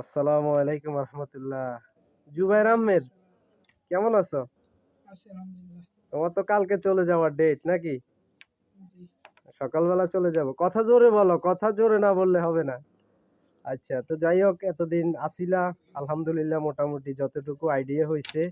আসসালামু আলাইকুম রহমতুল্লাহ। জুবাইর আহমেদ কেমন আছো? আলহামদুলিল্লাহ। তোমার তো কালকে চলে যাওয়ার ডেট নাকি? সকালবেলা চলে যাব। কথা জোরে বলো কথা জোরে না বললে হবে না। আচ্ছা তো যাই হোক এতদিন আসিলা আলহামদুলিল্লাহ মোটামুটি যতটুকু আইডিয়া হয়েছে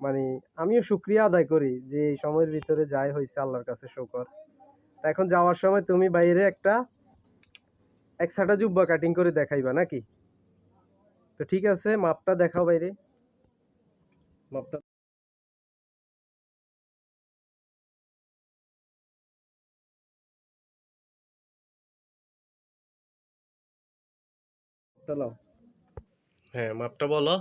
মানে আমিও শুক্রিয়া আদায় করি যে এই সময়ের ভিতরে যাই হয়েছে আল্লাহর কাছে শুকর। তা এখন যাওয়ার সময় তুমি বাইরে একটা একসাটা জুব্বা কাটিং করে দেখাইবা নাকি? তো ঠিক আছে মাপটা দেখাও বাইরে। মাপটা হ্যাঁ মাপটা বলো।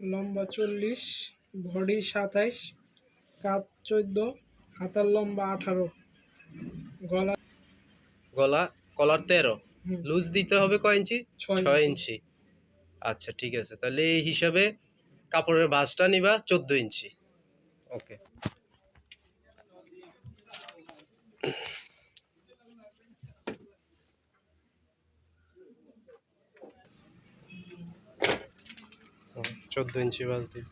লম্বা চল্লিশ বডি সাতাইশ কাপ চোদ্দ হাতার লম্বা আঠারো। গলা গলা কলার তেরো। লুজ দিতে হবে কয় ইঞ্চি? ছয় ছয় ইঞ্চি। আচ্ছা ঠিক আছে। তাহলে এই হিসাবে কাপড়ের বাসটা নিবা চোদ্দ ইঞ্চি। ওকে। চোদ্দ ইঞ্চি বাস দিই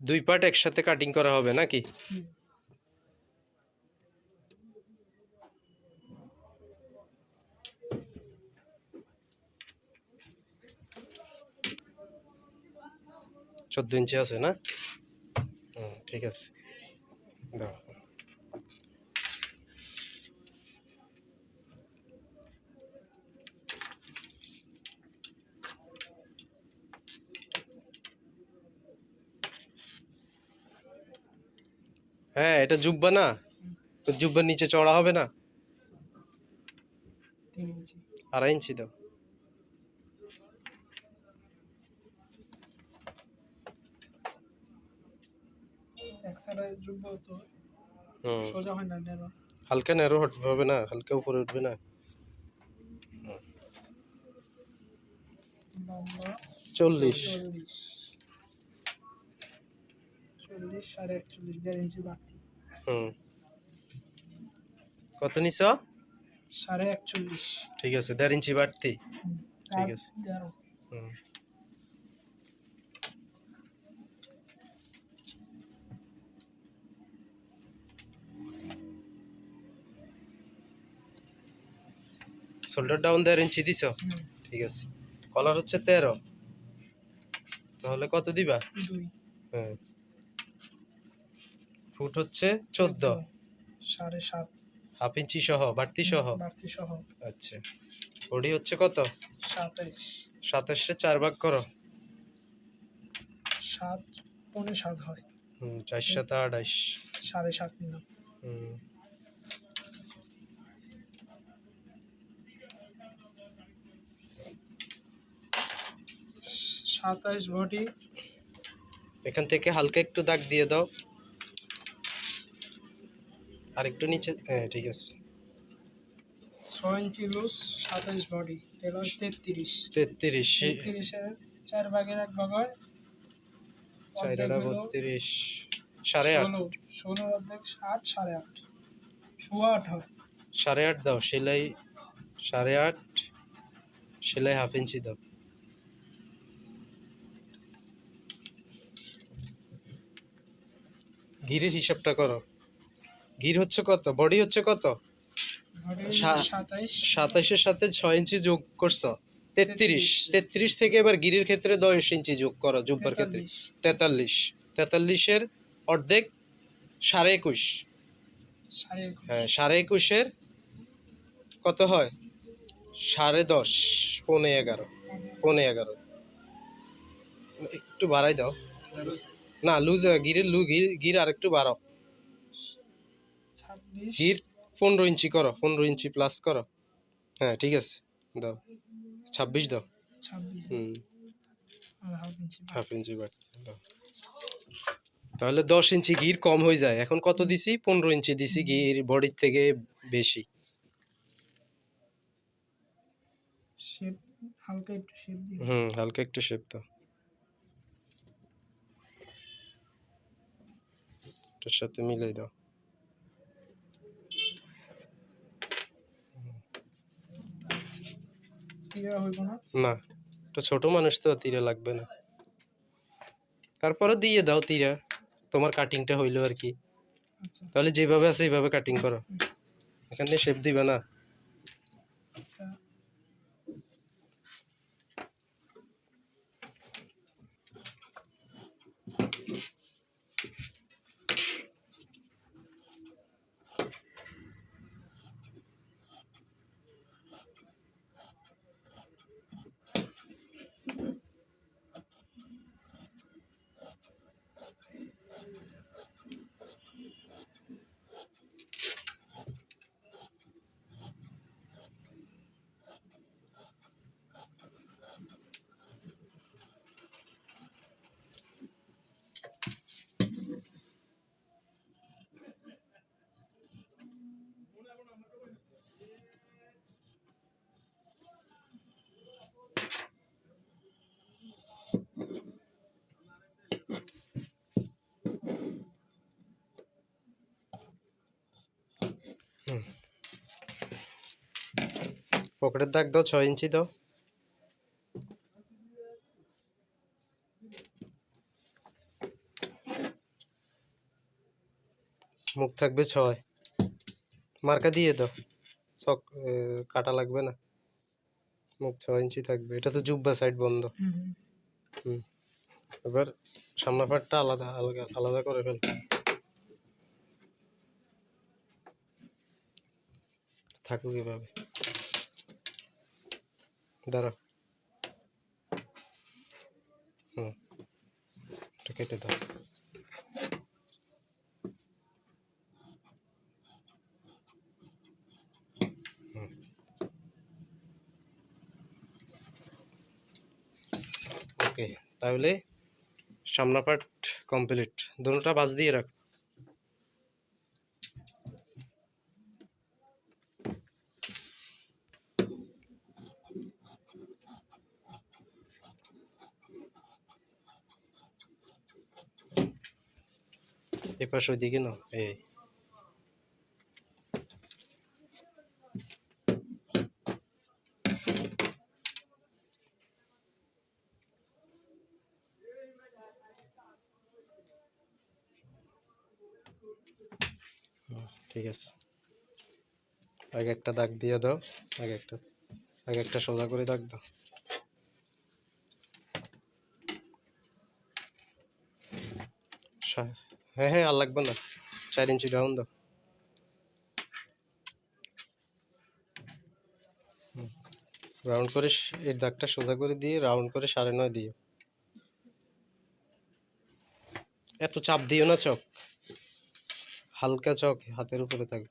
দুই পার্ট একসাথে কাটিং করা হবে নাকি? চোদ্দ ইঞ্চি আছে না? ঠিক আছে। দাও। হ্যাঁ এটা জুব্বা না। তো জুব্বার নিচে চড়া হবে না? আড়াই ইঞ্চি দাও। তো হালকা হটবে হবে না হালকা উপরে উঠবে না। চল্লিশ। চল্লিশ সাড়ে একচল্লিশ দেড় ইঞ্চি বাড়তি। হুম। কত নিছ? সাড়ে একচল্লিশ। ঠিক আছে দেড় ইঞ্চি বাড়তি। ঠিক আছে। হুম। শোল্ডার ডাউন দেড় ইঞ্চি দিছ? ঠিক আছে। কলার হচ্ছে তেরো। তাহলে কত দিবা? হ্যাঁ ফুট হচ্ছে চোদ্দ। সাড়ে সাত। হাফ ইঞ্চি সহ বাড়তি সহ? বাড়তি সহ। আচ্ছা। বডি হচ্ছে কত? সাতাইশ। সাতাশে চার ভাগ করো। সাত পৌনে সাত হয়। হুম চার সাত আঠাইশ। সাড়ে সাত নিলাম। হুম। সাতাইশ বডি। এখান থেকে হালকা একটু দাগ দিয়ে দাও। আর একটু নিচে হ্যাঁ ঠিক আছে। ছয় ইঞ্চি লুজ সাতাইশ বডি এবার তেত্রিশ। তেত্রিশ। তেত্রিশের চার ভাগের এক ভাগ হয় চারটা বত্রিশ সাড়ে আট। ষোলো অর্ধেক আট সাড়ে আট। সোয়া আট হয়। সাড়ে আট দাও সেলাই সাড়ে আট সেলাই হাফ ইঞ্চি দাও। গিরের হিসাবটা করো। গির হচ্ছে কত? বডি হচ্ছে কত? সাতাইশের সাথে ছয় ইঞ্চি যোগ করছ। তেত্রিশ। তেত্রিশ। থেকে এবার গিরির ক্ষেত্রে দশ ইঞ্চি যোগ করো জুব্বার ক্ষেত্রে। তেতাল্লিশ। তেতাল্লিশ তেতাল্লিশের অর্ধেক সাড়ে একুশ। সাড়ে একুশ। হ্যাঁ সাড়ে একুশের কত হয়? সাড়ে দশ পৌনে এগারো। পৌনে এগারো। একটু বাড়াই দাও। না লুজ গিরের লু গির গির আর একটু বাড়াও। গির পনেরো ইঞ্চি করো পনেরো ইঞ্চি প্লাস করো। হ্যাঁ ঠিক আছে দাও। ছাব্বিশ দাও। হুম। হাফ ইঞ্চি দাও। তাহলে দশ ইঞ্চি গির কম হয়ে যায়। এখন কত দিছি? পনেরো ইঞ্চি দিছি গির বডির থেকে বেশি। হালকা একটু শেপ দিই হুম হালকা একটু শেপ দাও। এটার সাথে মিলাই দাও তীরা হইব না। তো ছোট মানুষ তো তীরে লাগবে না। তারপরে দিয়ে দাও তীরা তোমার কাটিংটা হইল আর কি। আচ্ছা। তাহলে যেভাবে আছে এইভাবে কাটিং করো। এখানে শেপ দিবে না। পকেটের দাগ দাও ছয় ইঞ্চি দাও। মুখ থাকবে ছয়। মার্কা দিয়ে দাও। এ, কাটা লাগবে না। মুখ ছয় ইঞ্চি থাকবে। এটা তো জুব্বা সাইড বন্ধ। হুম। এবার সামনা পাটটা আলাদা আলাদা আলাদা করে ফেল। থাকুক এভাবে। দাঁড়া। হুম এটা কেটে দাও। ওকে তাহলে সামনা পার্ট কমপ্লিট। দুটোটা বাজ দিয়ে রাখ। এপাশ ওইদিকে না এই। ঠিক আছে। আগে একটা দাগ দিয়ে দাও, আগে একটা আগে একটা সোজা করে দাগ দাও। সা- হ্যাঁ হ্যাঁ আর লাগবে না। চার ইঞ্চি ডাউন দাও। রাউন্ড করে এই দাগটা সোজা করে দিয়ে, রাউন্ড করে সাড়ে নয় দিও এত চাপ দিও না চক। হালকা চক, হাতের উপরে থাকে।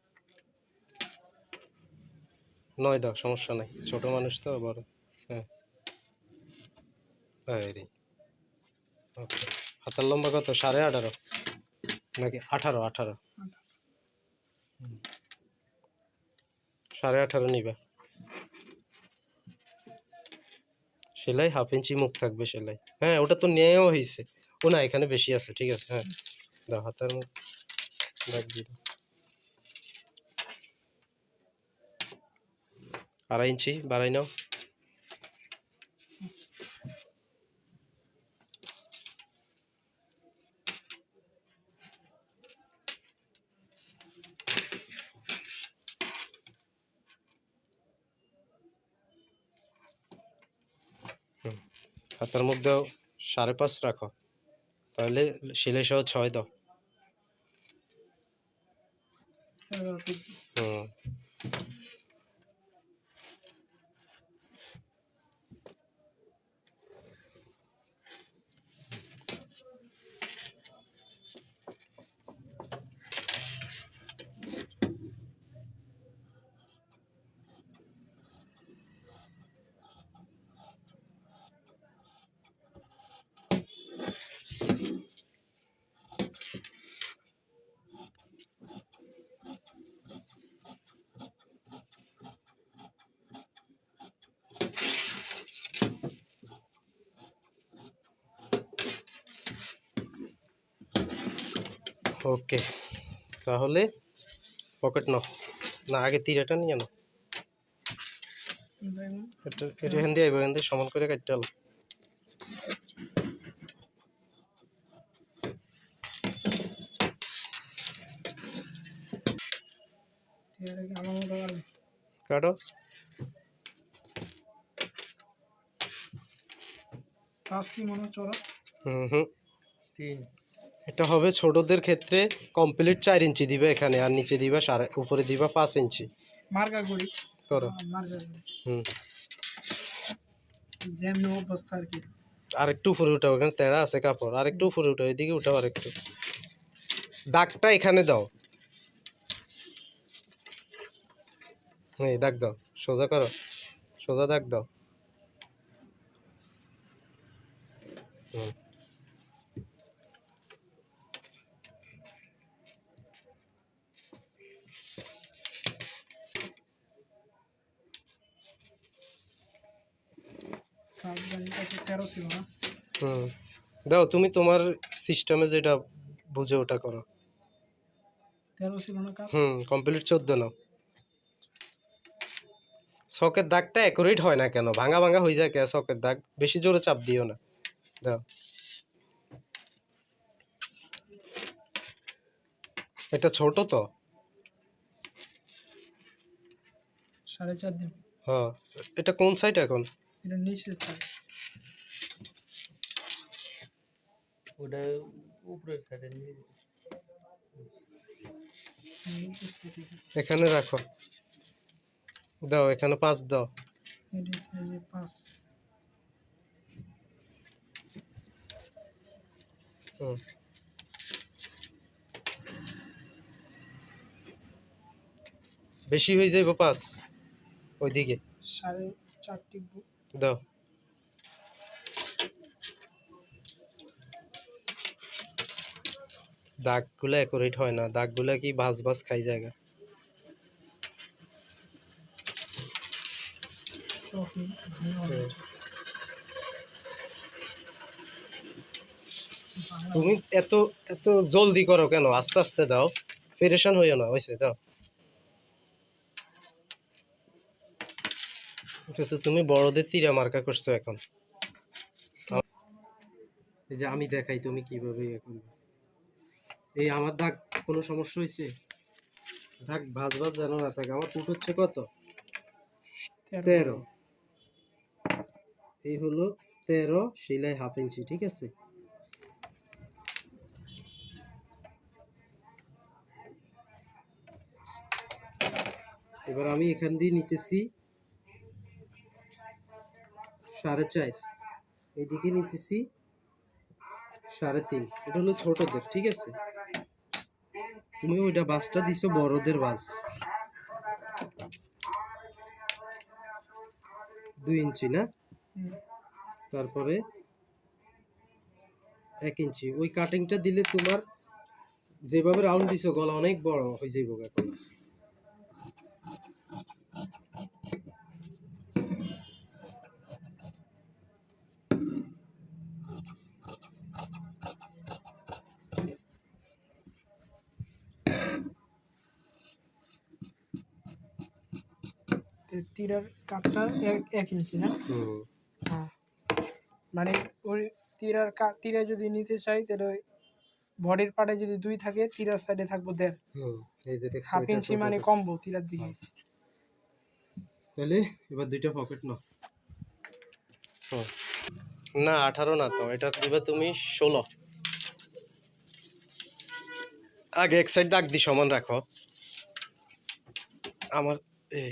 নয় দাও, সমস্যা নাই। ছোট মানুষ তো, বড়। হ্যাঁ। এই হাতের লম্বা কত? সাড়ে আঠারো। নাকি? আঠারো। আঠারো সাড়ে আঠারো নিবা। সেলাই হাফ ইঞ্চি মুখ থাকবে সেলাই। হ্যাঁ ওটা তো নেওয়া হয়েছে ও না এখানে বেশি আছে ঠিক আছে হ্যাঁ। দাও হাতের মুখ দাগ দিয়ে আড়াই ইঞ্চি বাড়াই নাও। হাতের মধ্যেও সাড়ে পাঁচ রাখো। তাহলে সেলাই সহ ছয় দাও। এগারো হুম। ওকে তাহলে পকেট নাও। না আগে তীরাটা নিয়ে নাও। এটা এখান দিয়ে আইবো, এখান দিয়ে সমান করে কাটতে হলো কাটো। পাঁচ মনে হচ্ছে ওরা হুম হুম। তিন। এটা হবে ছোটদের ক্ষেত্রে কমপ্লিট চার ইঞ্চি দিবে এখানে আর নিচে দিবা সাড়ে উপরে দিবা পাঁচ ইঞ্চি। মার্কা করি? করো। মার্কা হুম। যেমনি অবস্থা আর কি। আর একটু উপরে উঠাও এখানে তেড়া আছে কাপড়। আর একটু উপরে উঠাও এদিকে উঠাও আর একটু দাগটা এখানে দাও। এই দাগ দাও সোজা করো। সোজা দাগ দাও। হুম রাজধানীর কাছে তেরো ছিল না। হুম। দাও তুমি তোমার সিস্টেমে যেটা বুঝে ওটা করো। তেরো ছিল না কাপ? হুম কমপ্লিট চোদ্দ নাও। শখের দাগটা অ্যাকুরেট হয় না কেন? ভাঙা ভাঙা হয়ে যায় কে শখের দাগ? বেশি জোরে চাপ দিও না। দাও। এটা ছোট তো। সাড়ে চার দিন। হ্যাঁ। এটা কোন সাইড এখন? এটা নিচে থাকে ওটা উপরের সাইডে নিয়ে এখানে রাখো। দাও এখানে পাঁচ দাও। এটা এই যে পাঁচ। হুম। বেশি হয়ে যাইব পাঁচ। ওইদিকে। সাড়ে চারটি দাও। দাগগুলো অ্যাকুরেট হয় না, দাগগুলো কি ভাজ ভাজ খাই জায়গা। তুমি এত এত জলদি করো কেন? আস্তে আস্তে দাও, পেরেশান হইও না হয়েছে দাও। তো তুমি বড়দের তীরা মার্কা করছ এখন। এই যে আমি দেখাই, তুমি কীভাবে ইয়ে করবে? এই আমার দাগ কোনো সমস্যা হয়েছে দাগ ভাজ ভাজ যেন না থাকে। আমার ফুট হচ্ছে কত? তেরো। তেরো। এই হলো তেরো সেলাই হাফ ইঞ্চি ঠিক আছে? এবার আমি এখান দিয়ে নিতেছি সাড়ে চার। এইদিকে নিতেছি সাড়ে তিন। এটা হলো ছোটদের ঠিক আছে? তুমি ওইটা বাসটা দিছো বড়দের বাস। দুই ইঞ্চি না? তারপরে এক ইঞ্চি। ওই কাটিংটা দিলে তোমার যেভাবে রাউন্ড দিছো গলা অনেক বড় হয়ে যাইব এখন। তীরের কাপটা এক এক ইঞ্চি না হ্যাঁ। মানে ওই তীরার কা তীরে যদি নিতে চাই তাহলে ওই বডির পার্টে যদি দুই থাকে তীরার সাইডে থাকব দেড়। হুম এই যে দেখছ হাফ ইঞ্চি মানে। কমবো তীরার দিকে। তাহলে এবার দুইটা পকেট নাও। হুম। না আঠারো না তো এটা দিবে তুমি ষোলো। আগে এক সাইড দাগ দি সমান রাখো। আমার এই।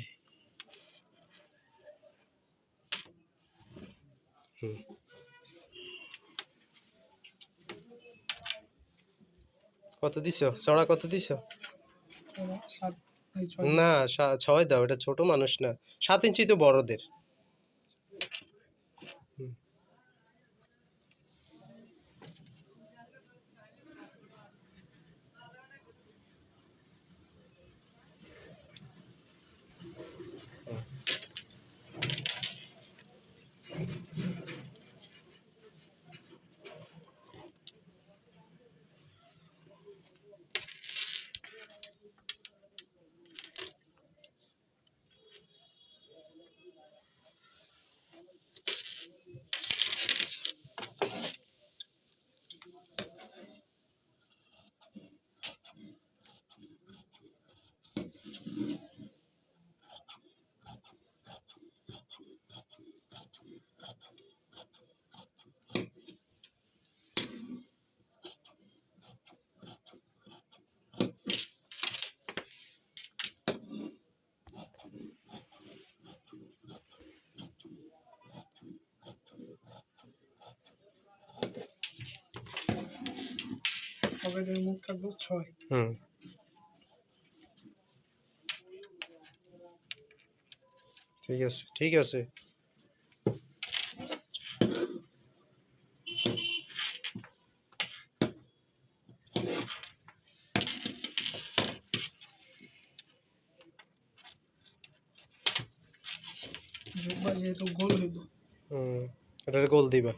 কত দিছো? চড়া কত দিছো? না ছয় দাও এটা ছোট মানুষ না। সাত ইঞ্চি তো বড়দের। পকেটের মুখ থাকব ছয়। হুম। ঠিক আছে ঠিক আছে। যেহেতু গোল হইব হুম এটার গোল দিবা।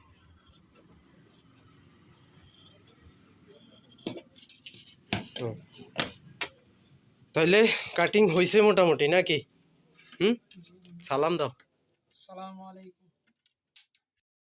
তাইলে কাটিং হয়েছে মোটামুটি নাকি? হুম? সালাম দাও। আলাইকুম।